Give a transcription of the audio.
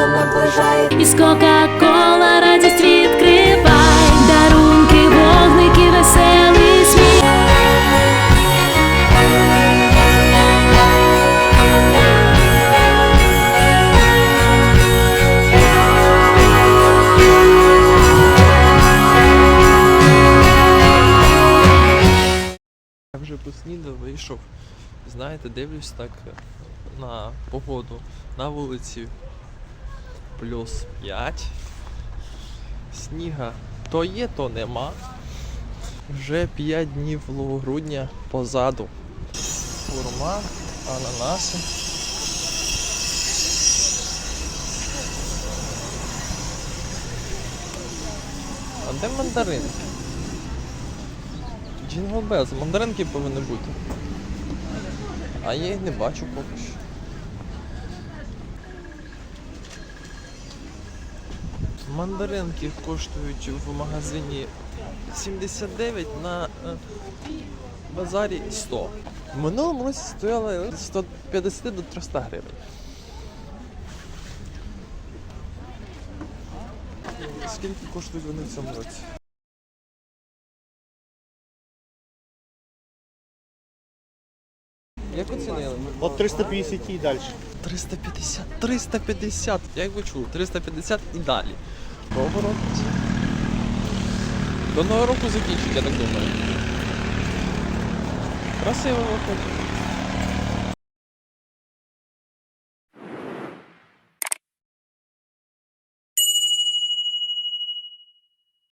наближає. Із Кока-Кола радість відкривай, дарунки, вогники, веселий сміх. Я вже поснідав, вийшов. Знаєте, дивлюсь так на погоду. На вулиці плюс 5. Сніга то є, то нема. Вже 5 днів грудня позаду. Хурма, ананаси. А де мандаринки? Джингл Белз, мандаринки повинні бути. А я їх не бачу поки що. Мандаринки коштують в магазині 79 на е, базарі 100. В минулому році стояли 150 до 300 гривень. Скільки коштують вони в цьому році? Як оцінили? От 350 і далі. 350, 350, як ви чули, 350 і далі. Довго робиться. До нового року закінчить, я так думаю. Красиво виходить.